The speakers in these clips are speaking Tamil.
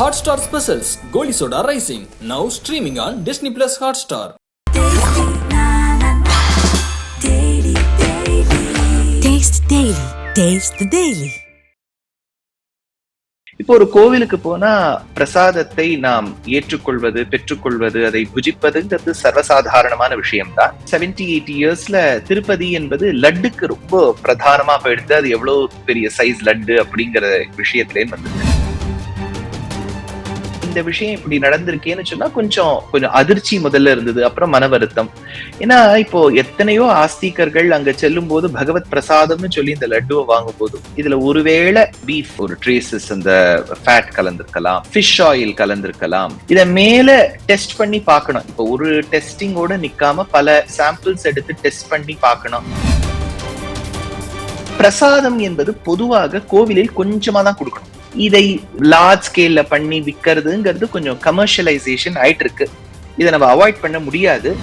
Hotstar Specials Goli Soda Rising now streaming on Disney Plus Hotstar. Daily, daily. Taste Daily. Taste the Daily. இப்போ ஒரு கோவிலுக்கு போனா பிரசாதத்தை நாம் ஏற்றுக்கொள்வது பெற்றுக்கொள்வது அதை புஜிப்பதுங்கிறது சர்வசாதாரணமான விஷயம்தான் செவன்டி எயிட்டி இயர்ஸ்ல திருப்பதி என்பது லட்டுக்கு ரொம்ப பிரதானமா போயிடுது அது எவ்வளவு பெரிய சைஸ் லட்டு அப்படிங்கிற விஷயத்திலே வந்தது இந்த விஷயம் இப்படி நடந்திருக்கேன்னு சொன்னா கொஞ்சம் கொஞ்சம் அதிர்ச்சி முதல்ல இருந்தது அப்புறம் மன வருத்தம். ஏன்னா இப்போ எத்தனையோ ஆஸ்திகர்கள் அங்க செல்லும் போது பகவத் பிரசாதம்னு சொல்லி இந்த லட்டுவை வாங்கும் போது இதுல ஒருவேளை பீஃப் ஒரு ட்ரேசஸ் அந்த ஃபேட் கலந்திருக்கலாம் ஃபிஷ் ஆயில் கலந்திருக்கலாம். இத மேல டெஸ்ட் பண்ணி பார்க்கணும். இப்போ ஒரு டெஸ்டிங்கோட நிக்காம பல சாம்பிள்ஸ் எடுத்து டெஸ்ட் பண்ணி பார்க்கணும். பிரசாதம் என்பது பொதுவாக கோவிலில் கொஞ்சமா தான் கொடுக்கணும். இதை லார்ஜ் ஸ்கேல்ல பண்ணி விற்கிறதுங்கிறது கொஞ்சம் கமர்ஷியலைசேஷன் ஆயிட்டு இருக்கு இதை நம்ம அவாய்ட் பண்ண முடியாது.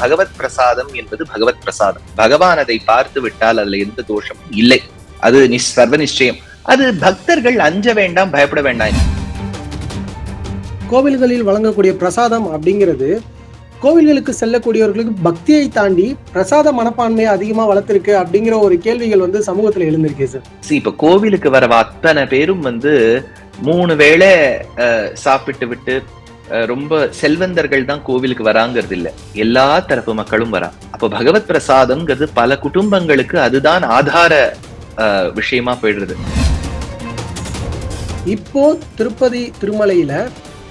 பகவத் பிரசாதம் என்பது பகவத் பிரசாதம். பகவான் அதை பார்த்து விட்டால் அதுல எந்த தோஷமும் இல்லை. அது சர்வ நிச்சயம். அது பக்தர்கள் அஞ்ச வேண்டாம் பயப்பட வேண்டாம். கோவில்களில் வழங்கக்கூடிய பிரசாதம் அப்படிங்கிறது கோவில்களுக்கு செல்லக்கூடியவர்களுக்கு பக்தியை தாண்டி பிரசாத மனப்பான்மையை அதிகமா வளர்த்திருக்கு அப்படிங்கிற ஒரு கேள்விகள் வந்து சமூகத்துல எழுந்திருக்கு சார். இப்ப கோவிலுக்கு வர அத்தனை பேரும் வந்து மூணு வேளை அஹ், சாப்பிட்டு விட்டு ரொம்ப செல்வந்தர்கள் தான் கோவிலுக்கு வராங்கிறது இல்ல. எல்லா தரப்பு மக்களும் வரா. அப்ப பகவத் பிரசாதம்ங்கிறது பல குடும்பங்களுக்கு அதுதான் ஆதார விஷயமா போயிடுறது இப்போ திருப்பதி திருமலையில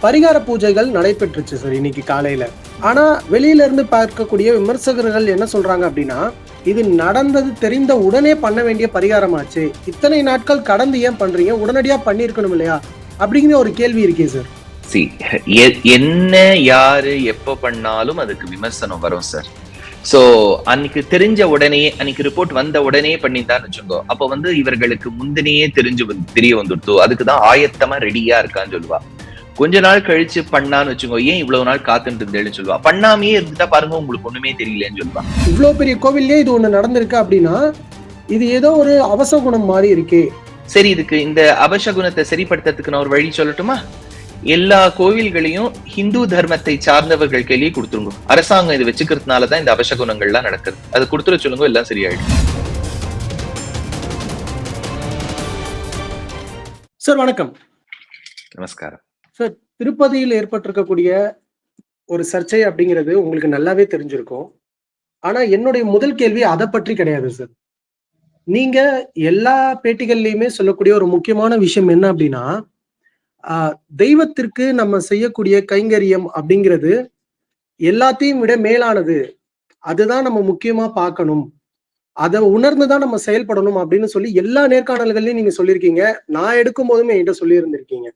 பரிகார பூஜைகள் நடைபெற்றுச்சு சார் இன்னைக்கு காலையில. ஆனால் வெளியில இருந்து பார்க்கக்கூடிய விமர்சகர்கள் என்ன சொல்கிறாங்க அப்படின்னா இது நடந்தது தெரிந்த உடனே பண்ண வேண்டிய பரிகாரமாச்சு. இத்தனை நாட்கள் கடந்து ஏன் பண்ணுறீங்க உடனடியாக பண்ணியிருக்கணும் இல்லையா? அப்படிங்கிற ஒரு கேள்வி இருக்கே சார். சி என்ன யாரு எப்ப பண்ணாலும் அதுக்கு விமர்சனம் வரும் சார். சோ அன்னைக்கு தெரிஞ்ச உடனே அன்னைக்கு ரிப்போர்ட் வந்த உடனே பண்ணியிருந்தான்னு வச்சுக்கோ. அப்ப வந்து இவர்களுக்கு முந்தினையே தெரிஞ்சு தெரிய வந்துடுத்து. அதுக்கு தான் ஆயத்தமா ரெடியா இருக்கான்னு சொல்லுவா. கொஞ்ச நாள் கழிச்சு பண்ணான்னு வச்சுக்கோ ஏன் இவ்வளவு நாள் காத்துட்டு இருந்தேன்னு சொல்லுவா. பண்ணாமையே இருந்துட்டா பாருங்க உங்களுக்கு ஒண்ணுமே தெரியலன்னு சொல்லுவா. இவ்வளோ பெரிய கோவில்லே இது ஒண்ணு நடந்திருக்கு அப்படின்னா இது ஏதோ ஒரு அவசகுணம் மாதிரி இருக்கே. சரி இதுக்கு இந்த அபசகுணத்தை சரிப்படுத்துறதுக்கு நான் ஒரு வழி சொல்லட்டுமா? எல்லா கோவில்களையும் ஹிந்து தர்மத்தை சார்ந்தவர்கள் கையிலேயே கொடுத்துருங்க. அரசாங்கம் இது வச்சுக்கிறதுனால தான் இந்த அபசகுணங்கள்லாம் நடக்குது. அது கொடுத்துட சொல்லுங்க எல்லாம் சரியாயிடும். சார் வணக்கம். நமஸ்காரம். சார் திருப்பதியில் ஏற்பட்டிருக்கக்கூடிய ஒரு சர்ச்சை அப்படிங்கிறது உங்களுக்கு நல்லாவே தெரிஞ்சிருக்கும். ஆனா என்னுடைய முதல் கேள்வி அதை பற்றி கிடையாது சார் நீங்க எல்லா பேட்டிகள்லையுமே சொல்லக்கூடிய ஒரு முக்கியமான விஷயம் என்ன அப்படின்னா தெய்வத்திற்கு நம்ம செய்யக்கூடிய கைங்கரியம் அப்படிங்கிறது எல்லாத்தையும் விட மேலானது. அதுதான் நம்ம முக்கியமா பார்க்கணும். அதை உணர்ந்துதான் நம்ம செயல்படணும் அப்படின்னு சொல்லி எல்லா நேர்காணல்கள்லயும் நீங்க சொல்லியிருக்கீங்க. நான் எடுக்கும் போதுமே என்கிட்ட சொல்லியிருந்திருக்கீங்க.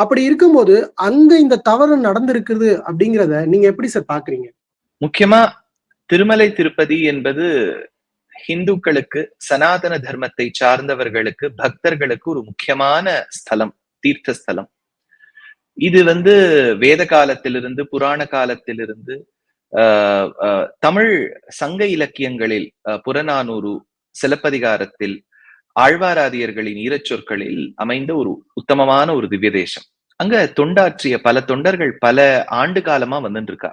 அப்படி இருக்கும்போது அங்க இந்த தவறு நடந்திருக்குது அப்படிங்கிறத நீங்க எப்படி சார் பாக்குறீங்க? முக்கியமா திருமலை திருப்பதி என்பது ஹிந்துக்களுக்கு சனாதன தர்மத்தை சார்ந்தவர்களுக்கு பக்தர்களுக்கு ஒரு முக்கியமான ஸ்தலம் தீர்த்த ஸ்தலம் இது வந்து வேத காலத்திலிருந்து புராண காலத்திலிருந்து ஆஹ் தமிழ் சங்க இலக்கியங்களில் ஆஹ் புறநானூறு சிலப்பதிகாரத்தில் ஆழ்வாராதியர்களின் ஈரச்சொற்களில் அமைந்த ஒரு உத்தமமான ஒரு திவ்ய தேசம் அங்க தொண்டாற்றிய பல தொண்டர்கள் பல ஆண்டு காலமா வந்துட்டு இருக்கா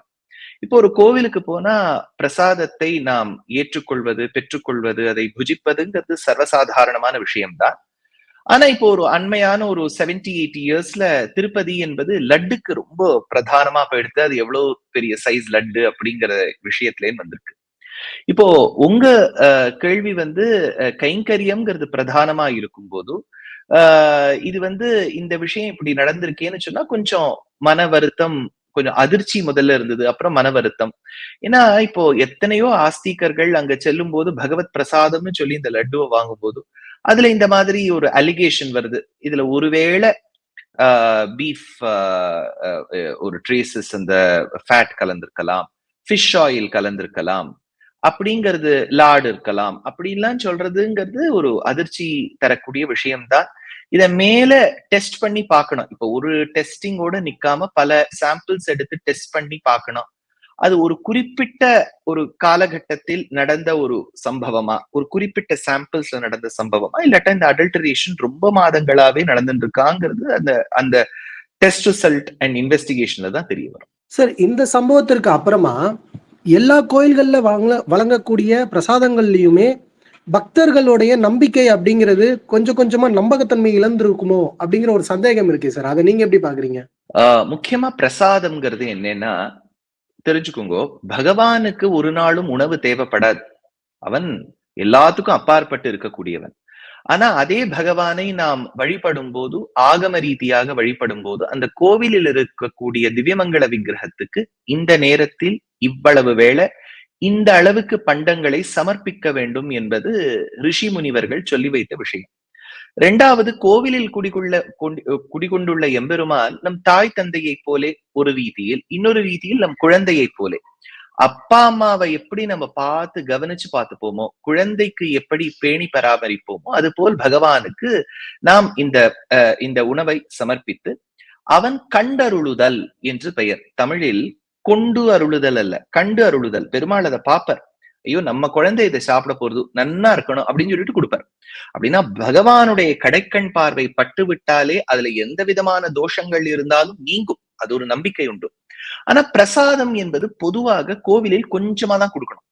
இப்போ ஒரு கோவிலுக்கு போனா பிரசாதத்தை நாம் ஏற்றுக்கொள்வது பெற்றுக்கொள்வது அதை புஜிப்பதுங்கிறது சர்வசாதாரணமான விஷயம்தான். ஆனா இப்போ ஒரு அண்மையான ஒரு செவன்டி எயிட்டி இயர்ஸ்ல திருப்பதி என்பது லட்டுக்கு ரொம்ப பிரதானமா போயிடுது. அது எவ்வளவு பெரிய சைஸ் லட்டு அப்படிங்கிற விஷயத்திலே வந்திருக்கு. இப்போ உங்க அஹ், கேள்வி வந்து கைங்கரியம்ங்கிறது பிரதானமா இருக்கும்போது ஆஹ் இது வந்து இந்த விஷயம் இப்படி நடந்திருக்கேன்னு சொன்னா கொஞ்சம் மன வருத்தம் கொஞ்சம் அதிர்ச்சி முதல்ல இருந்தது அப்புறம் மன வருத்தம். ஏன்னா இப்போ எத்தனையோ ஆஸ்திகர்கள் அங்க செல்லும் போது பகவத் பிரசாதம்னு சொல்லி இந்த லட்டுவை வாங்கும் போது அதுல இந்த மாதிரி ஒரு அலிகேஷன் வருது. இதுல ஒருவேளை பீஃப் ஒரு ட்ரேசஸ் அந்த ஃபேட் கலந்திருக்கலாம் ஃபிஷ் ஆயில் கலந்திருக்கலாம் அப்படிங்கிறது லாடு இருக்கலாம். அப்படின்லாம் சொல்றதுங்கிறது ஒரு அதிர்ச்சி தரக்கூடிய விஷயம்தான். இத மேல டெஸ்ட் பண்ணி பார்க்கணும். இப்போ ஒரு டெஸ்டிங்கோட நிக்காம பல சாம்பிள்ஸ் எடுத்து டெஸ்ட் பண்ணி பார்க்கணும். அது ஒரு குறிப்பிட்ட ஒரு காலகட்டத்தில் நடந்த ஒரு சம்பவமா? ஒரு குறிப்பிட்ட சாம்பிள்ஸ்ல நடந்த சம்பவமா? இல்லாட்டா இந்த அடல்டரேஷன் ரொம்ப மாதங்களாவே நடந்துட்டு இருக்காங்கிறது அந்த அந்த டெஸ்ட் ரிசல்ட் அண்ட் இன்வெஸ்டிகேஷன்ல தான் தெரிய வரும். சார் இந்த சம்பவத்திற்கு அப்புறமா எல்லா கோயில்கள்ல வழங்க வழங்கக்கூடிய பிரசாதங்கள்லயுமே பக்தர்களுடைய நம்பிக்கை அப்படிங்கிறது கொஞ்சம் கொஞ்சமா நம்பகத்தன்மை இழந்திருக்குமோ அப்படிங்கிற ஒரு சந்தேகம் இருக்கு சார். அதை நீங்க எப்படி பாக்குறீங்க? முக்கியமா பிரசாதம்ங்கிறது என்னன்னா தெரிஞ்சுக்கோங்க பகவானுக்கு ஒரு நாளும் உணவு தேவைப்படாது. அவன் எல்லாத்துக்கும் அப்பாற்பட்டு இருக்கக்கூடியவன். ஆனா அதே பகவானை நாம் வழிபடும் போது ஆகம ரீதியாக வழிபடும் போது அந்த கோவிலில் இருக்கக்கூடிய திவ்யமங்கள விக்கிரகத்துக்கு இந்த நேரத்தில் இவ்வளவு வேளை இந்த அளவுக்கு பண்டங்களை சமர்ப்பிக்க வேண்டும் என்பது ரிஷி முனிவர்கள் சொல்லி வைத்த விஷயம். இரண்டாவது கோவிலில் குடிகொள்ள கொண்டு- குடிகொண்டுள்ள எம்பெருமான் நம் தாய் தந்தையைப் போலே ஒரு ரீதியில் இன்னொரு ரீதியில் நம் குழந்தையைப் போலே. அப்பா அம்மாவை எப்படி நம்ம பார்த்து கவனிச்சு பார்த்துப்போமோ குழந்தைக்கு எப்படி பேணி பராமரிப்போமோ அது போல் பகவானுக்கு நாம் இந்த அஹ், இந்த உணவை சமர்ப்பித்து அவன் கண்டருளுதல் என்று பெயர். தமிழில் கொண்டு அருளுதல் அல்ல கண்டு அருளுதல். பெருமாள் அதை பாப்பர் ஐயோ நம்ம குழந்தை இதை சாப்பிட போறது நன்னா இருக்கணும் அப்படின்னு சொல்லிட்டு கொடுப்பார். அப்படின்னா பகவானுடைய கடைக்கண் பார்வை பட்டு விட்டாலே அதுல எந்த விதமான தோஷங்கள் இருந்தாலும் நீங்கும். அது ஒரு நம்பிக்கை உண்டு. ஆனா பிரசாதம் என்பது பொதுவாக கோவிலில் கொஞ்சமா தான் கொடுக்கணும்.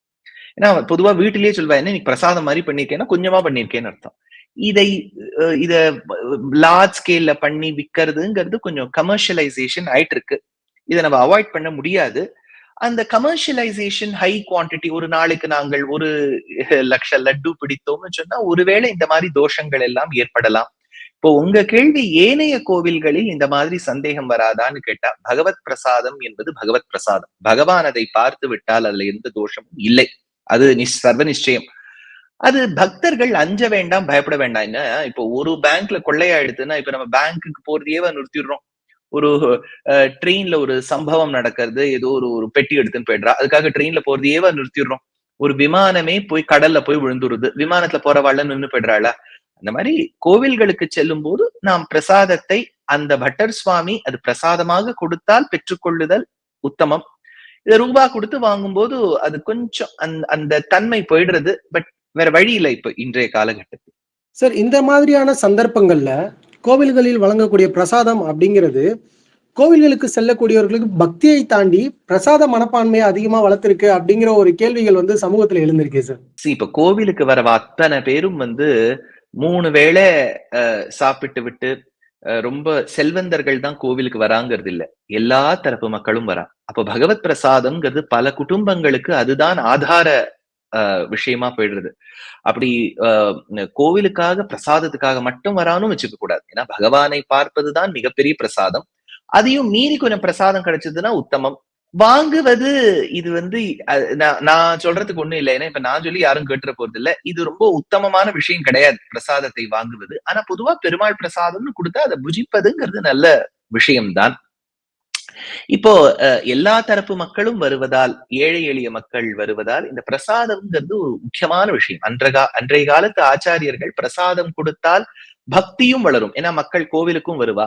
ஏன்னா பொதுவா வீட்டிலேயே சொல்வா என்ன நீ பிரசாதம் மாதிரி பண்ணிருக்கேன்னா கொஞ்சமா பண்ணிருக்கேன்னு அர்த்தம். இதை அஹ், இத லார்ஜ் ஸ்கேல்ல பண்ணி விற்கிறதுங்கிறது கொஞ்சம் கமர்ஷியலைசேஷன் ஆயிட்டு இருக்கு இதை நம்ம அவாய்ட் பண்ண முடியாது. அந்த கமர்ஷியலைசேஷன் ஹை குவான்டிட்டி ஒரு நாளைக்கு நாங்கள் ஒரு லட்ச லட்டு பிடித்தோம்னு சொன்னா ஒருவேளை இந்த மாதிரி தோஷங்கள் எல்லாம் ஏற்படலாம். இப்போ உங்க கேள்வி ஏனைய கோவில்களில் இந்த மாதிரி சந்தேகம் வராதான்னு கேட்டா பகவத் பிரசாதம் என்பது பகவத் பிரசாதம். பகவான் அதை பார்த்து விட்டால் அதுல எந்த தோஷமும் இல்லை. அது சர்வ நிச்சயம். அது பக்தர்கள் அஞ்ச வேண்டாம் பயப்பட வேண்டாம். என்ன? இப்போ ஒரு பேங்க்ல கொள்ளையாயிடுதுன்னா இப்ப நம்ம பேங்க்குக்கு போறதையே நிறுத்திடுறோம். ஒரு ட்ரெயின்ல ஒரு சம்பவம் நடக்கிறது ஏதோ ஒரு ஒரு பெட்டி எடுத்துன்னு போயிடுறா. அதுக்காக ட்ரெயின்ல போறதையே நிறுத்திடுறோம். ஒரு விமானமே போய் கடல்ல போய் விழுந்துருது. விமானத்துல போறவாள்ல நின்னு போயிடுறாளா? அந்த மாதிரி கோவில்களுக்கு செல்லும் போது நாம் பிரசாதத்தை அந்த பட்டர் சுவாமி அது பிரசாதமாக கொடுத்தால் பெற்றுக்கொள்ளுதல் உத்தமம். இதை ரூபா கொடுத்து வாங்கும்போது அது கொஞ்சம் அந்த அந்த தன்மை போயிடுறது. பட் வேற வழி இல்லை இப்ப இன்றைய காலகட்டத்தில். சார் இந்த மாதிரியான சந்தர்ப்பங்கள்ல கோவில்களில் வழங்கக்கூடிய பிரசாதம் அப்படிங்கிறது கோவில்களுக்கு செல்லக்கூடியவர்களுக்கு பக்தியை தாண்டி பிரசாத மனப்பான்மையை அதிகமா வளர்த்திருக்கு அப்படிங்கிற ஒரு கேள்விகள் வந்து சமூகத்துல எழுந்திருக்கு சார். இப்ப கோவிலுக்கு வர அத்தனை பேரும் வந்து மூணு வேளை அஹ், சாப்பிட்டு விட்டு ரொம்ப செல்வந்தர்கள் தான் கோவிலுக்கு வராங்கிறது இல்ல. எல்லா தரப்பு மக்களும் வரா. அப்ப பகவத் பிரசாதம்ங்கிறது பல குடும்பங்களுக்கு அதுதான் ஆதார விஷயமா போயிடுறது. அப்படி கோவிலுக்காக பிரசாதத்துக்காக மட்டும் வரானும் வச்சுக்க கூடாது. ஏன்னா பகவானை பார்ப்பதுதான் மிகப்பெரிய பிரசாதம். அதையும் மீறி கொஞ்சம் பிரசாதம் கிடைச்சதுன்னா உத்தமம். வாங்குவது இது வந்து நான் நான் சொல்றதுக்கு ஒண்ணும் இல்லை. ஏன்னா இப்ப நான் சொல்லி யாரும் கேட்டுற போறது இல்ல இது ரொம்ப உத்தமமான விஷயம் கிடையாது பிரசாதத்தை வாங்குவது. ஆனா பொதுவா பெருமாள் பிரசாதம்னு கொடுத்தா அதை புஜிப்பதுங்கிறது நல்ல விஷயம்தான். இப்போ அஹ், எல்லா தரப்பு மக்களும் வருவதால் ஏழை எளிய மக்கள் வருவதால் இந்த பிரசாதம்ங்கிறது ஒரு முக்கியமான விஷயம். அன்றகா அன்றைய காலத்து ஆச்சாரியர்கள் பிரசாதம் கொடுத்தால் பக்தியும் வளரும். ஏன்னா மக்கள் கோவிலுக்கும் வருவா.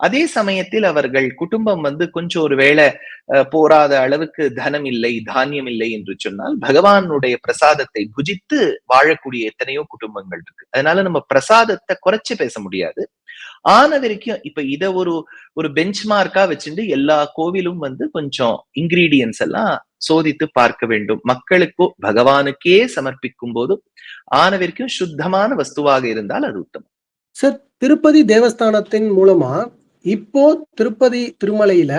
அதே சமயத்தில் அவர்கள் குடும்பம் வந்து கொஞ்சம் ஒரு வேளை அஹ், போராத அளவுக்கு தனம் இல்லை தானியம் இல்லை என்று சொன்னால் பகவானுடைய பிரசாதத்தை புஜித்து வாழக்கூடிய எத்தனையோ குடும்பங்கள் இருக்கு. அதனால நம்ம பிரசாதத்தை குறைச்சு பேச முடியாது. ஆன வரைக்கும் இப்ப இத ஒரு ஒரு பெஞ்ச் மார்க்கா வச்சுட்டு எல்லா கோவிலும் வந்து கொஞ்சம் இன்கிரீடியன்ஸ் எல்லாம் சோதித்து பார்க்க வேண்டும். மக்களுக்கோ பகவானுக்கே சமர்ப்பிக்கும் போது ஆன வரைக்கும் சுத்தமான வஸ்துவாக இருந்தால் அது உத்தமம். சார் திருப்பதி தேவஸ்தானத்தின் மூலமா இப்போ திருப்பதி திருமலையில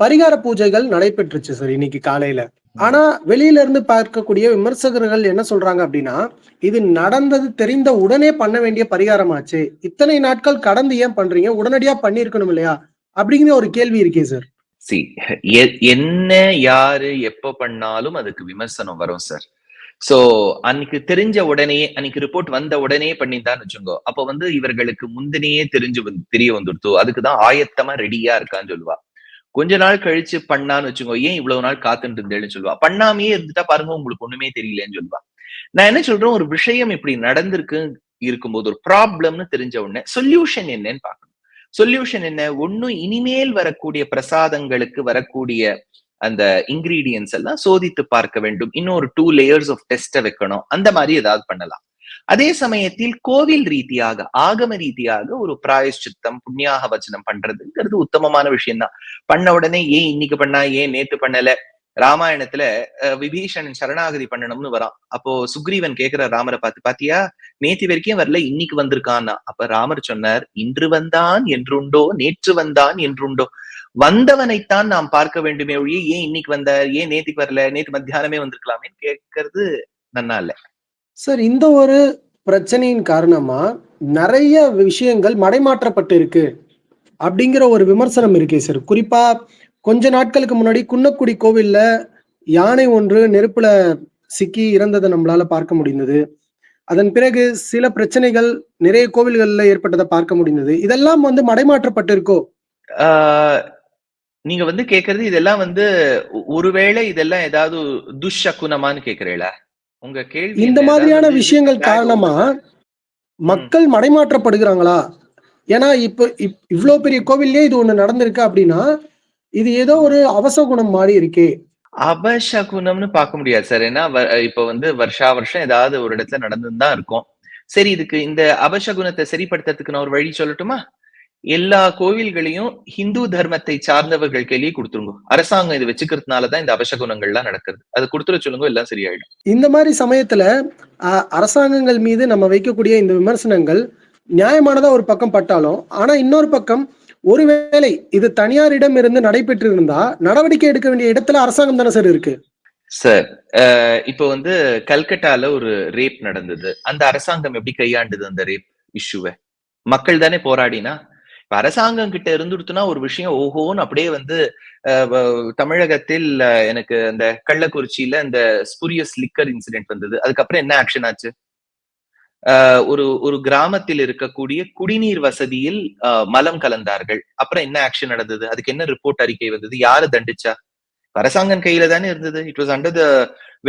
பரிகார பூஜைகள் நடைபெற்றுச்சு சார் இன்னைக்கு காலையில. ஆனா வெளியில இருந்து பார்க்கக்கூடிய விமர்சகர்கள் என்ன சொல்றாங்க அப்படின்னா இது நடந்தது தெரிந்த உடனே பண்ண வேண்டிய பரிகாரமாச்சு. இத்தனை நாட்கள் கடந்து ஏன் பண்றீங்க? உடனடியா பண்ணியிருக்கணும் இல்லையா? அப்படிங்கிற ஒரு கேள்வி இருக்கே சார். சி என்ன யாரு எப்ப பண்ணாலும் அதுக்கு விமர்சனம் வரும் சார். சோ அன்னைக்கு தெரிஞ்ச உடனே அன்னைக்கு ரிப்போர்ட் வந்த உடனே பண்ணியிருந்தான்னு வச்சுக்கோ. அப்ப வந்து இவர்களுக்கு முந்தினையே தெரிஞ்சு வந்து தெரிய வந்துடுத்து. அதுக்குதான் ஆயத்தமா ரெடியா இருக்கான்னு சொல்லுவா. கொஞ்ச நாள் கழிச்சு பண்ணான்னு வச்சுக்கோ. ஏன் இவ்வளவு நாள் காத்துட்டு இருந்தேன்னு சொல்லுவா. பண்ணாமையே இருந்துட்டா பாருங்க உங்களுக்கு ஒண்ணுமே தெரியலன்னு சொல்லுவா. நான் என்ன சொல்றேன்? ஒரு விஷயம் இப்படி நடந்திருக்கு இருக்கும்போது ஒரு ப்ராப்ளம்னு தெரிஞ்ச உடனே சொல்யூஷன் என்னன்னு பாக்கணும் சொல்யூஷன் என்ன? ஒன்னும் இனிமேல் வரக்கூடிய பிரசாதங்களுக்கு வரக்கூடிய அந்த இன்கிரீடியன்ஸ் எல்லாம் சோதித்து பார்க்க வேண்டும். இன்னொரு டூ லேயர்ஸ் ஆஃப் டெஸ்ட வைக்கணும். அந்த மாதிரி ஏதாவது பண்ணலாம். அதே சமயத்தில் கோவில் ரீதியாக ஆகம ரீதியாக ஒரு பிராயஷ்சித்தம் புண்ணியாக வச்சனம் பண்றதுங்கிறது உத்தமமான விஷயம்தான். பண்ண உடனே ஏன் இன்னைக்கு பண்ணா ஏன் நேத்து பண்ணல? ராமாயணத்துல அஹ், விபீஷணன் சரணாகதி பண்ணணும்னு வரான். அப்போ சுக்ரீவன் கேக்குற ராமரை பார்த்து பாத்தியா? நேத்தி வரைக்கும் வரல இன்னைக்கு வந்திருக்கான்னா? அப்ப ராமர் சொன்னார் இன்று வந்தான் என்றுண்டோ நேற்று வந்தான் என்றுண்டோ. வந்தவனைத்தான் நாம் பார்க்க வேண்டுமே ஒழிய ஏன் இன்னைக்கு வந்தார்? ஏன் நேத்துக்கு வரல? நேத்து மத்தியானமே வந்திருக்கலாமேன்னு கேட்கறது நன்னா இல்ல சார் இந்த ஒரு பிரச்சனையின் காரணமா நிறைய விஷயங்கள் மடைமாற்றப்பட்டு இருக்கு அப்படிங்கிற ஒரு விமர்சனம் இருக்கே சார். குறிப்பா கொஞ்ச நாட்களுக்கு முன்னாடி குன்னக்குடி கோவில்ல யானை ஒன்று நெருப்புல சிக்கி இறந்ததை நம்மளால பார்க்க முடிந்தது. அதன் பிறகு சில பிரச்சனைகள் நிறைய கோவில்கள்ல ஏற்பட்டதை பார்க்க முடிந்தது. இதெல்லாம் வந்து மடைமாற்றப்பட்டிருக்கோ? நீங்க வந்து கேக்குறது இதெல்லாம் வந்து ஒருவேளை இதெல்லாம் ஏதாவது துஷகுனமான்னு கேக்குறீங்களா உங்க கேள்வி இந்த? மாதிரியான விஷயங்கள் காரணமா மக்கள் மடைமாற்றப்படுகிறாங்களா? ஏன்னா இப்ப இப்- இவ்ளோ பெரிய கோவில்லயே இது ஒண்ணு நடந்திருக்கு அப்படின்னா இது ஏதோ ஒரு அவசகுணம் மாதிரி இருக்கே. அபசகுனம்னு பார்க்க முடியாது சார். ஏன்னா இப்ப வந்து வருஷா வருஷம் ஏதாவது ஒரு இடத்துல நடந்துன்னு தான் இருக்கும். சரி இதுக்கு இந்த அபசகுனத்தை சரிப்படுத்துறதுக்கு நான் ஒரு வழி சொல்லட்டுமா? எல்லா கோவில்களையும் ஹிந்து தர்மத்தை சார்ந்தவர்கள் கையிலேயே கொடுத்துருங்க. அரசாங்கம் இது வச்சுக்கிறதுனாலதான் இந்த அபசகுனங்கள்லாம் நடக்கிறது அது கொடுத்துட சொல்லுங்க எல்லாம் சரியாயிடும். இந்த மாதிரி சமயத்துல அரசாங்கங்கள் மீது நம்ம வைக்கக்கூடிய இந்த விமர்சனங்கள் நியாயமானதா ஒரு பக்கம் பட்டாலும் ஆனா இன்னொரு பக்கம் ஒருவேளை இது தனியாரிடம் இருந்து நடைபெற்று இருந்தா நடவடிக்கை எடுக்க வேண்டிய இடத்துல அரசாங்கம் தானே சார் இருக்கு? சார் இப்போ வந்து கல்கட்டால ஒரு ரேப் நடந்தது. அந்த அரசாங்கம் எப்படி கையாண்டுது அந்த ரேப் இஷ்யூவை மக்கள் தானே போராடினா இப்ப அரசாங்கம் கிட்ட இருந்துடுத்துனா ஒரு விஷயம் ஓஹோன்னு அப்படியே வந்து தமிழகத்தில் எனக்கு அந்த கள்ளக்குறிச்சியில இந்த ஸ்புரியஸ் லிக்கர் இன்சிடென்ட் வந்தது. அதுக்கப்புறம் என்ன ஆக்ஷன் ஆச்சு? ஒரு ஒரு கிராமத்தில் இருக்கக்கூடிய குடிநீர் வசதியில் மலம் கலந்தார்கள். அப்புறம் என்ன ஆக்ஷன் நடந்தது? அதுக்கு என்ன ரிப்போர்ட் அறிக்கை வந்தது? யாரு தண்டிச்சா? அரசாங்கம் கையில தானே இருந்தது. It was under the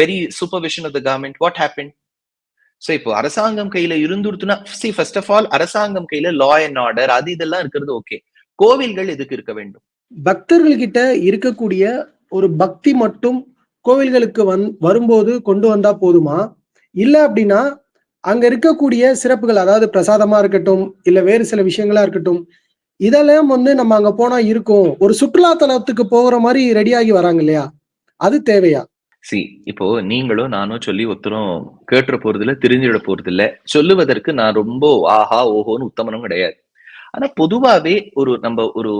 very supervision of the government what happen so இப்போ அரசாங்கம் கையில இருந்துடுத்துனா சி ஃபர்ஸ்ட் ஆஃப் ஆல் அரசாங்கம் கையில லா அண்ட் ஆர்டர் அது இதெல்லாம் இருக்கிறது ஓகே கோவில்கள் எதுக்கு இருக்க வேண்டும்? பக்தர்கள் கிட்ட இருக்கக்கூடிய ஒரு பக்தி மட்டும் கோவில்களுக்கு வந் வரும்போது கொண்டு வந்தா போதுமா? இல்ல அப்படின்னா அங்க இருக்கக்கூடிய சிறப்புகள் அதாவது பிரசாதமா இருக்கட்டும் இல்ல வேறு சில விஷயங்களா இருக்கட்டும் இதெல்லாம் வந்து நம்ம அங்க போனா இருக்கும். ஒரு சுற்றுலா தலத்துக்கு போகிற மாதிரி ரெடியாகி வராங்க இல்லையா? அது தேவையா? சி இப்போ நீங்களும் நானும் சொல்லி ஒருத்தரும் கேட்டுற போறது தெரிஞ்சிட போறது இல்ல சொல்லுவதற்கு நான் ரொம்ப ஆஹா ஓஹோன்னு உத்தமனும் கிடையாது. ஆனா பொதுவாவே ஒரு நம்ம ஒரு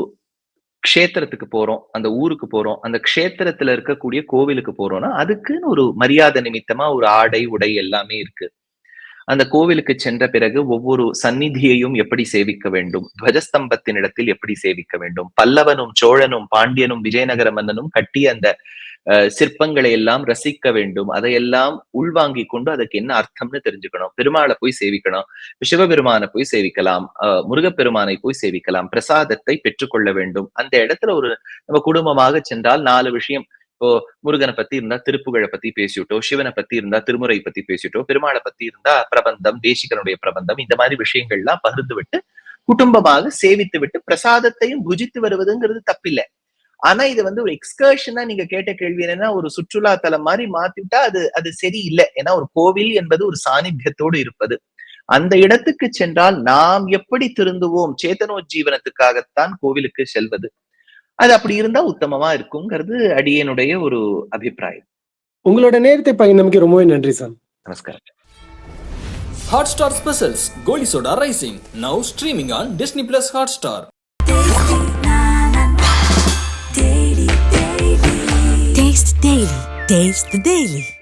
க்ஷேத்திரத்துக்கு போறோம் அந்த ஊருக்கு போறோம் அந்த க்ஷேத்திரத்துல இருக்கக்கூடிய கோவிலுக்கு போறோம்னா அதுக்குன்னு ஒரு மரியாதை நிமித்தமா ஒரு ஆடை உடை எல்லாமே இருக்கு. அந்த கோவிலுக்கு சென்ற பிறகு ஒவ்வொரு சந்நிதியையும் எப்படி சேவிக்க வேண்டும்? துவஜஸ்தம்பத்தின் இடத்தில் எப்படி சேவிக்க வேண்டும்? பல்லவனும் சோழனும் பாண்டியனும் விஜயநகர மன்னனும் கட்டிய அந்த சிற்பங்களை எல்லாம் ரசிக்க வேண்டும். அதையெல்லாம் உள்வாங்கி கொண்டு அதுக்கு என்ன அர்த்தம்னு தெரிஞ்சுக்கணும். பெருமாளை போய் சேவிக்கணும். சிவபெருமானை போய் சேவிக்கலாம். முருகப்பெருமானை போய் சேவிக்கலாம். பிரசாதத்தை பெற்றுக்கொள்ள வேண்டும். அந்த இடத்துல ஒரு நம்ம குடும்பமாக சென்றால் நாலு விஷயம். இப்போ முருகனை பத்தி இருந்தா திருப்புகழை பத்தி பேசிவிட்டோம் சிவனை பத்தி இருந்தா திருமுறை பத்தி பேசிட்டோம் பெருமாளை பத்தி இருந்தா பிரபந்தம் தேசிகனுடைய பிரபந்தம் இந்த மாதிரி விஷயங்கள்லாம் பகிர்ந்து விட்டு குடும்பமாக சேவித்து விட்டு பிரசாதத்தையும் புஜித்து வருவதுங்கிறது தப்பில்லை. ஆனா இது வந்து ஒரு எக்ஸ்கர்ஷனா நீங்க கேட்ட கேள்வி என்னன்னா ஒரு சுற்றுலா தலம் மாதிரி மாத்திவிட்டா அது அது சரியில்லை. ஏன்னா ஒரு கோவில் என்பது ஒரு சாநித்தியத்தோடு இருப்பது. அந்த இடத்துக்கு சென்றால் நாம் எப்படி திருந்துவோம்? சேத்தனோஜீவனத்துக்காகத்தான் கோவிலுக்கு செல்வது. அது அப்படி இருந்தா உத்தமமா இருக்குங்கிறது அடியனுடைய ஒரு அபிப்பிராயம். உங்களோட நேரத்தை பகிர்ந்தமைக்கு ரொம்பவே நன்றி சார். நமஸ்காரம். Hotstar Specials Goli Soda Rising now streaming on Disney Plus Hotstar. Taste the Taste the Daily.